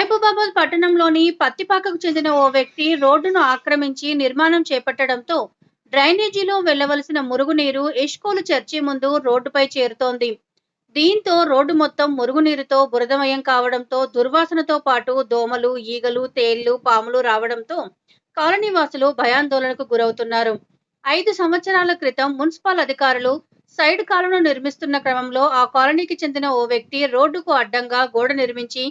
మహబూబాబాద్ పట్టణంలోని పత్తిపాకకు చెందిన ఓ వ్యక్తి రోడ్డును ఆక్రమించి నిర్మాణం చేపట్టడంతో డ్రైనేజీలో వెళ్ళవలసిన మురుగునీరు ఇష్కోలు చర్చి ముందు రోడ్డుపై చేరుతోంది. దీంతో రోడ్డు మొత్తం మురుగునీరుతో బురదమయం కావడంతో దుర్వాసనతో పాటు దోమలు ఈగలు తేళ్ళు పాములు రావడంతో కాలనీవాసులు భయాందోళనకు గురవుతున్నారు. ఐదు సంవత్సరాల క్రితం మున్సిపల్ అధికారులు సైడ్ కాలువను నిర్మిస్తున్న క్రమంలో ఆ కాలనీకి చెందిన ఓ వ్యక్తి రోడ్డుకు అడ్డంగా గోడ నిర్మించి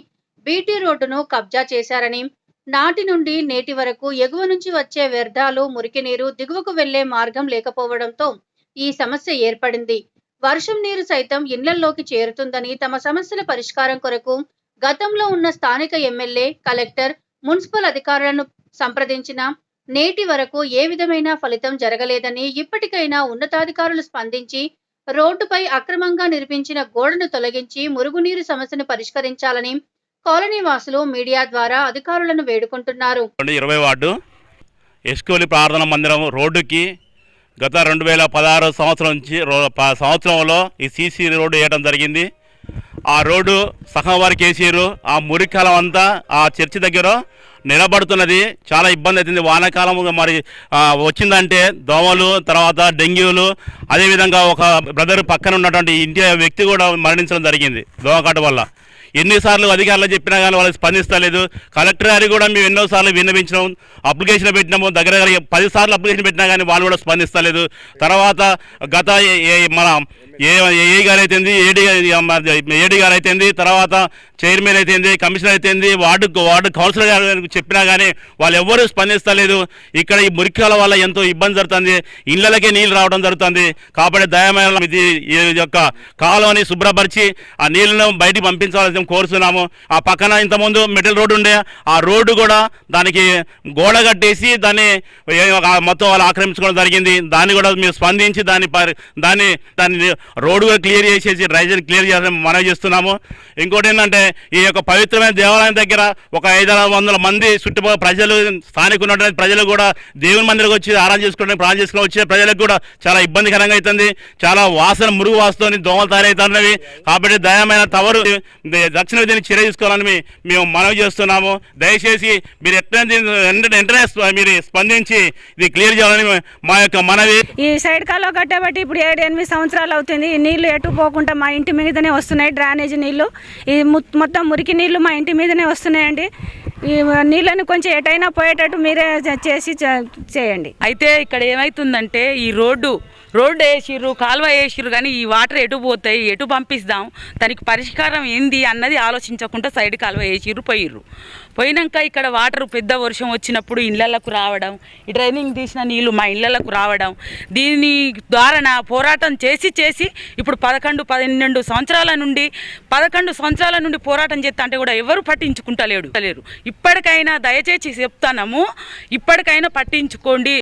బీటీ రోడ్డును కబ్జా చేశారని నాటి నుండి నేటి వరకు ఎగువ నుంచి వచ్చే వ్యర్థాలు మురికి నీరు దిగువకు వెళ్ళే మార్గం లేకపోవడంతో ఈ సమస్య ఏర్పడింది. వర్షం నీరు సైతం ఇళ్ళల్లోకి చేరుతుందని తమ సమస్యల పరిష్కారం కొరకు గతంలో ఉన్న స్థానిక ఎమ్మెల్యే కలెక్టర్ మున్సిపల్ అధికారులను సంప్రదించిన నేటి వరకు ఏ విధమైన ఫలితం జరగలేదని ఇప్పటికైనా ఉన్నతాధికారులు స్పందించి రోడ్డుపై అక్రమంగా నిర్మించిన గోడను తొలగించి మురుగునీరు సమస్యను పరిష్కరించాలని కాలనీ వాసులు మీడియా ద్వారా అధికారులను వేడుకుంటున్నారు. రెండు ఇరవై వార్డు ఎస్కోలి ప్రార్థన మందిరం రోడ్డుకి గత రెండు వేల పదహారు సంవత్సరం నుంచి రో- సంవత్సరంలో ఈ సీసీ రోడ్డు వేయడం జరిగింది. ఆ రోడ్డు సహం వారికి వేసారు ఆ మురికాలం అంతా ఆ చర్చి దగ్గర నిలబడుతున్నది. చాలా ఇబ్బంది అవుతుంది. వానాకాలం మరి వచ్చిందంటే దోమలు తర్వాత డెంగ్యూలు అదేవిధంగా ఒక బ్రదర్ పక్కన ఉన్నటువంటి ఇంటి వ్యక్తి కూడా మరణించడం జరిగింది. దోమకాటు వల్ల. ఎన్నిసార్లు అధికారులు చెప్పినా కానీ వాళ్ళు స్పందిస్తలేదు. కలెక్టర్ గారికి కూడా మేము ఎన్నోసార్లు విన్నవించినాం అప్లికేషన్ పెట్టినాము. దగ్గర దగ్గర పది సార్లు అప్లికేషన్ పెట్టినా కానీ వాళ్ళు కూడా స్పందిస్తలేదు. తర్వాత గత మన ఏ ఏ గారు అయితేంది ఏడి ఏడి గారు అయితేంది తర్వాత చైర్మన్ అయితేంది కమిషనర్ అయితేంది వార్డు వార్డు కౌన్సిలర్ గారు చెప్పినా కానీ వాళ్ళు ఎవ్వరూ స్పందిస్తలేదు. ఇక్కడ ఈ మురికాల వల్ల ఎంతో ఇబ్బంది జరుగుతుంది. ఇళ్ళకే నీళ్ళు రావడం జరుగుతుంది. కాబట్టి దయమైన ఇది ఈ యొక్క కాలువని శుభ్రపరిచి ఆ నీళ్ళను బయటికి పంపించాలని కోరుతున్నాము ఆ పక్కన ఇంతకుముందు మెటల్ రోడ్డు ఉండే ఆ రోడ్డు కూడా దానికి గోడ కట్టేసి దాన్ని ఏ- మొత్తం వాళ్ళు ఆక్రమించుకోవడం జరిగింది. దాన్ని కూడా మేము స్పందించి దాన్ని దాన్ని దాన్ని రోడ్డు కూడా క్లియర్ చేసేసి రైజర్ క్లియర్ చేయాలని మనవి చేస్తున్నాము. ఇంకోటి ఏంటంటే ఈ యొక్క పవిత్రమైన దేవాలయం దగ్గర ఒక ఐదు వందల మంది చుట్టుపక్కల ప్రజలు స్థానిక ఉన్నటువంటి ప్రజలు కూడా దేవుని మందిరకు వచ్చి ఆరాధన చేసుకోవడానికి ప్రార్థన చేసుకుని వచ్చే ప్రజలకు కూడా చాలా ఇబ్బందికరంగా అవుతుంది చాలా వాసన మురుగు వాసనని దోమలు తయారవుతున్నవి. కాబట్టి దయమైన తవరు దక్షిణ విధిని చర్య తీసుకోవాలని మేము మనవి చేస్తున్నాము. దయచేసి మీరు ఎట్లా వెంటనే మీరు స్పందించి ఇది క్లియర్ చేయాలని మా యొక్క మనవి. ఈ సైడ్ కాలువ కట్టబట్టి ఇప్పుడు ఏడు ఎనిమిది సంవత్సరాలు అవుతుంది. ఈ నీళ్ళు ఎటు పోకుండా మా ఇంటి మీదనే వస్తున్నాయి. డ్రైనేజ్ నీళ్ళు. ఈ మొత్తం మురికి నీళ్ళు మా ఇంటి మీదనే వస్తున్నాయండి. ఈ నీళ్ళని కొంచెం ఎటైనా పోయేటట్టు మీరే చేసి చే- చేయండి. అయితే ఇక్కడ ఏమవుతుందంటే ఈ రోడ్డు రోడ్డు వేసిర్రు కాలువ వేసిర్రు కానీ ఈ వాటర్ ఎటు పోతాయి ఎటు పంపిస్తాం దానికి పరిష్కారం ఏంది అన్నది ఆలోచించకుండా సైడ్ కాలువ వేసిర్రు పోయిర్రు. పోయినాక ఇక్కడ వాటర్ పెద్ద వర్షం వచ్చినప్పుడు ఇళ్ళకు రావడం ఈ డ్రైనింగ్ తీసిన నీళ్ళు మా ఇళ్ళకు రావడం దీని ద్వారా పోరాటం చేసి చేసి ఇప్పుడు పదకొండు పన్నెండు సంవత్సరాల నుండి పదకొండు సంవత్సరాల నుండి పోరాటం చేస్తా అంటే కూడా ఎవరు పట్టించుకుంటలేడు. లేరు ఇప్పటికైనా దయచేసి చెప్తానము ఇప్పటికైనా పట్టించుకోండి.